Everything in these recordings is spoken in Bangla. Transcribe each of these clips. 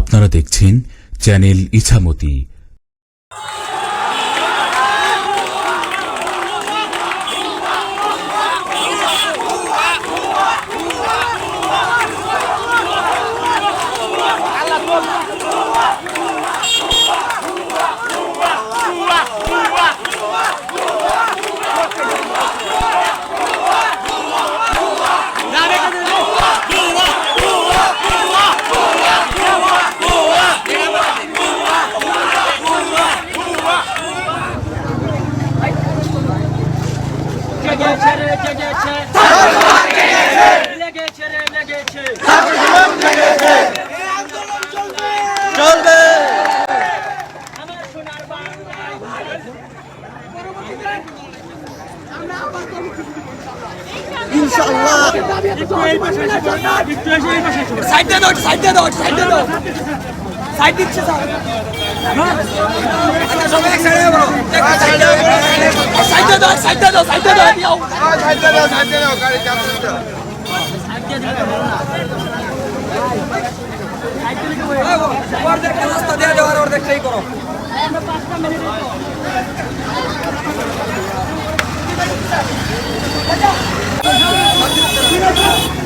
আপনারা দেখছেন চ্যানেল ইছামতি। সাইডে দাও সাইডে দাও সাইডে দাও। সাইড দিচ্ছে স্যার সবাই এক সাইডে বলো সাইডে দাও সাইডে দাও। সাইডে দাও দিও। অর্ধেকটা রাস্তা দেওয়া যাওয়ার অর্ধেকটাই করো সবাই আছে আন্দোলন সফল করার জন্য আমি গ্রামবাসীকে জানা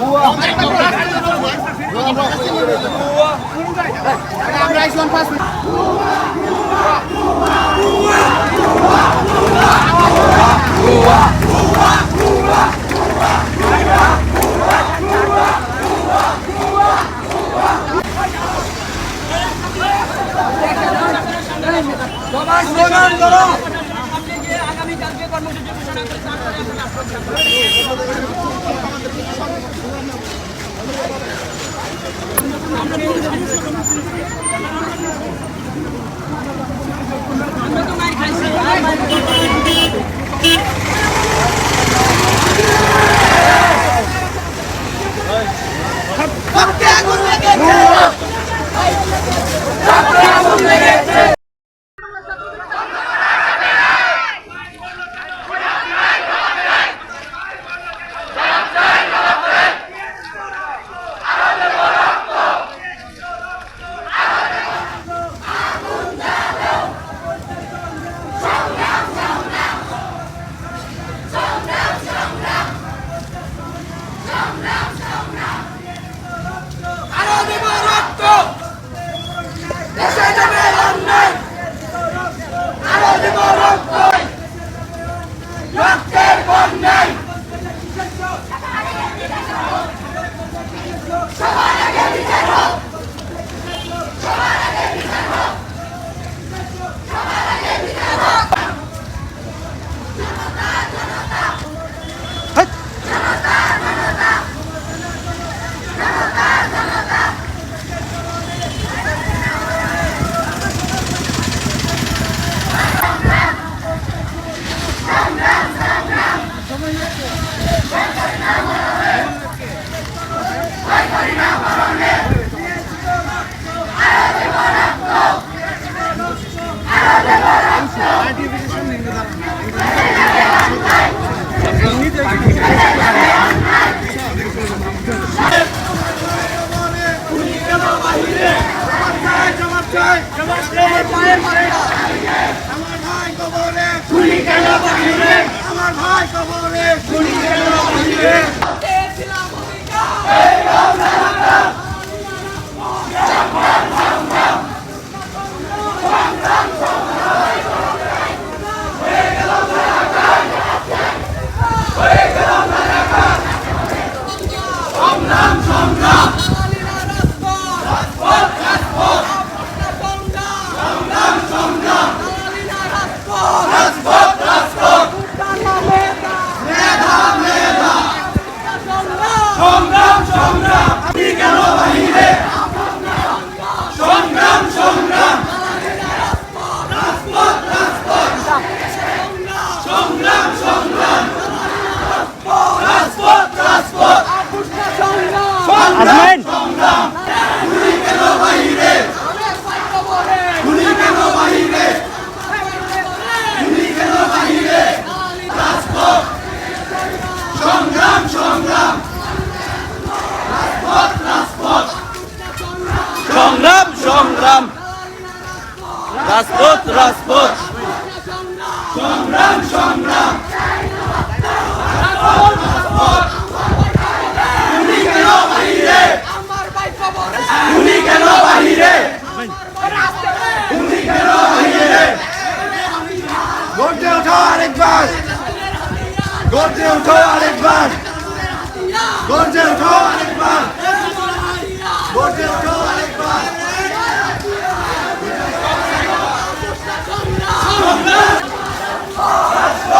আমার ভাই সামনে আগামীকালকে কর্মসূচি ঘোষণা করে তারপরে এখন আশ্রয় আমরা তো মাই খাইছি আমার ভাই কবরে। আমার ভাই কবরে। রাজপথ রাজপথ। সংগ্রাম সংগ্রাম উনি কেন বাহিরে উনি কেন বাহিরে উনি কেন বাহিরে গর্জে ওঠো আরেকবার। গর্জে ওঠো আরেকবার। গর্জে ওঠো আরেকবার। গর্জে ওঠো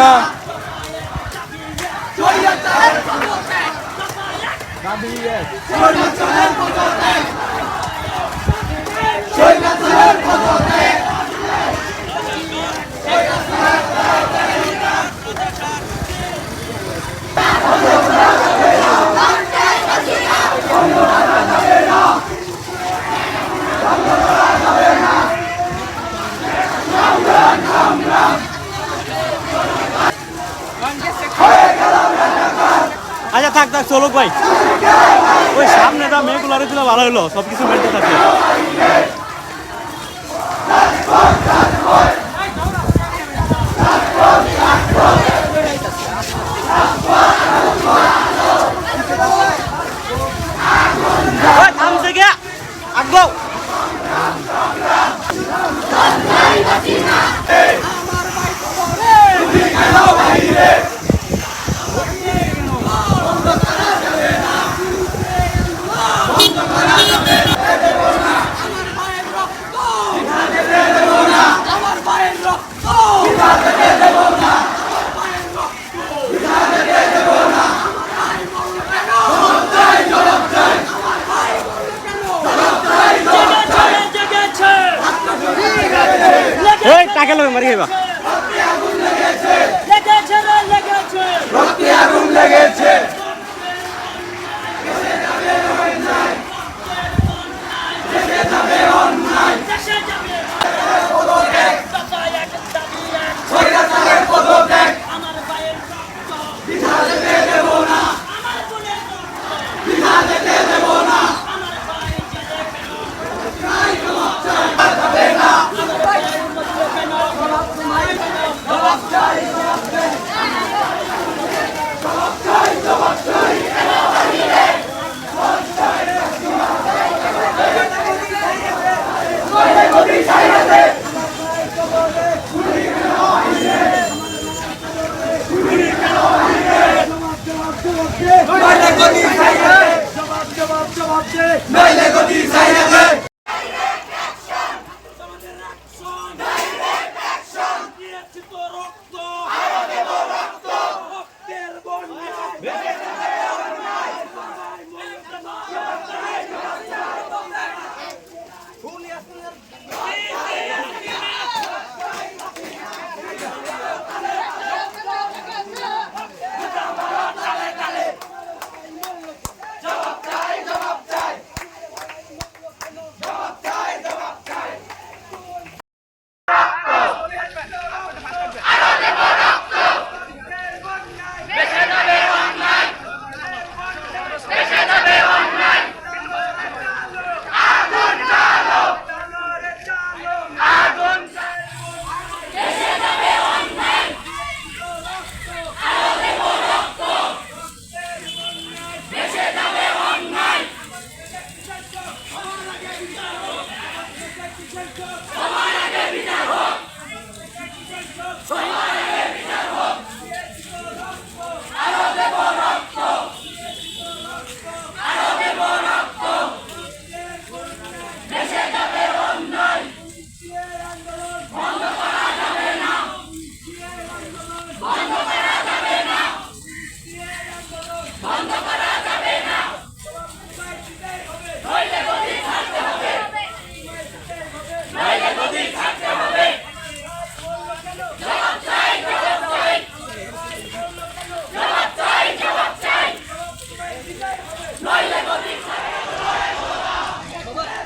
না। দাবি থাক থাক ভাই। ওই সামনে সামনেটা মেয়েগুলো দিলে ভালো হলো সব কিছু থাকে arriba.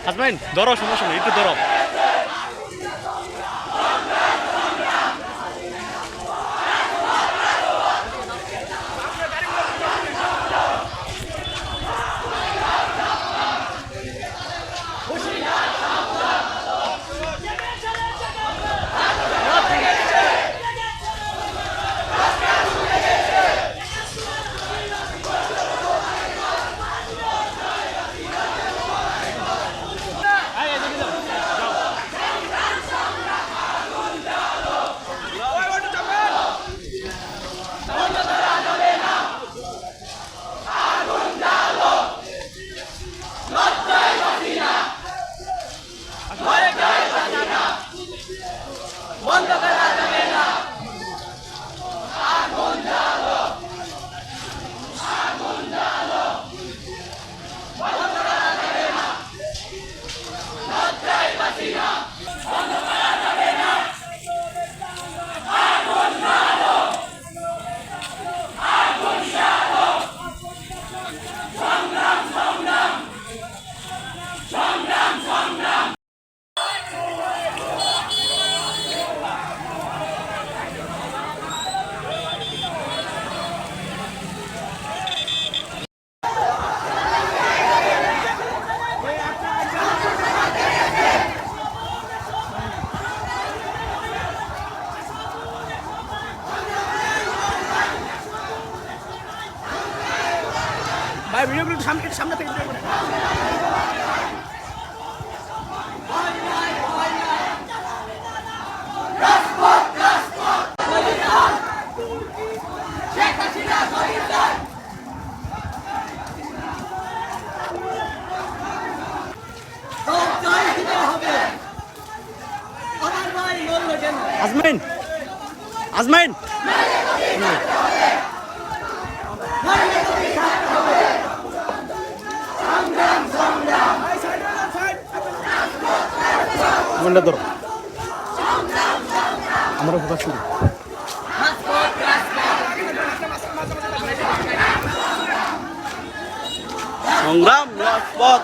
হাজবেন্ড ধরো সমস্যা নেই একটু ধরো। সামনে সামনে থেকে আজমাইন আজমাইন। মন্ডা ধরো আমরা ফোকাস শুরু সংগ্রাম রাজপথ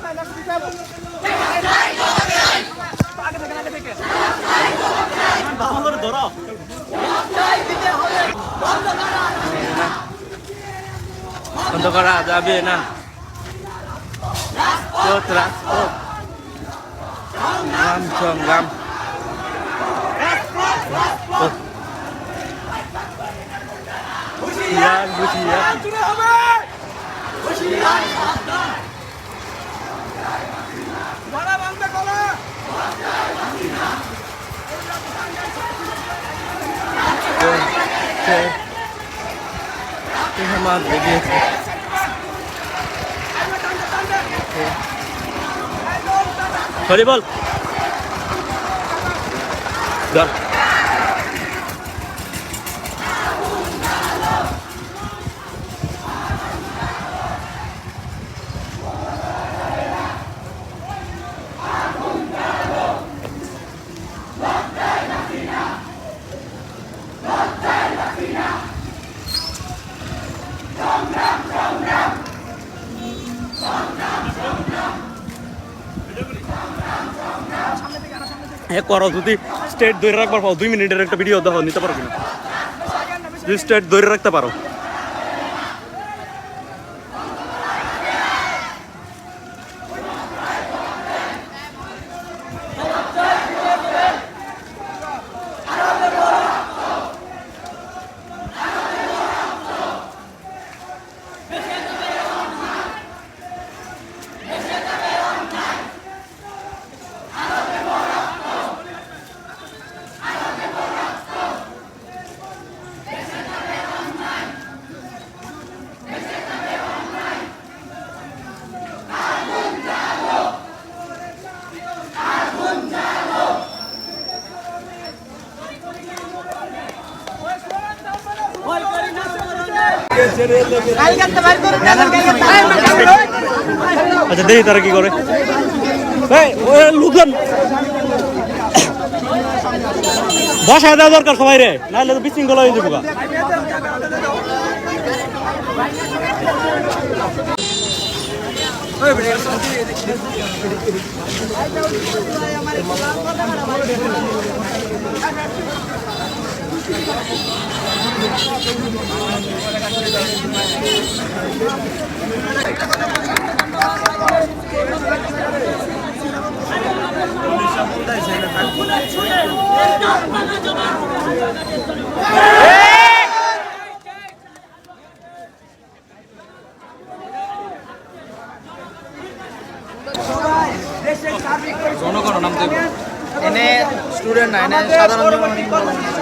ভালো করে ধরো বন্ধ করা যাবে না রাজপথ সংগ্রাম সংগ্রাম হুঁশিয়ার হুঁশিয়ার আমার বেরিয়েছে সরি বল ধর হ্যাঁ যদি স্টেট ধরে রাখবার পাও, দুই মিনিটের একটা ভিডিও দেখো, নিতে পারো কিনা? যদি স্টেট ধরে রাখতে পারো। আচ্ছা দেখি তারা কি করে লোকজন বসায় দেওয়া দরকার সবাই রে নাহলে তো বিশৃঙ্খলা হয়ে যাব গা। এনে স্টুডেন্ট না এনে সাধারণ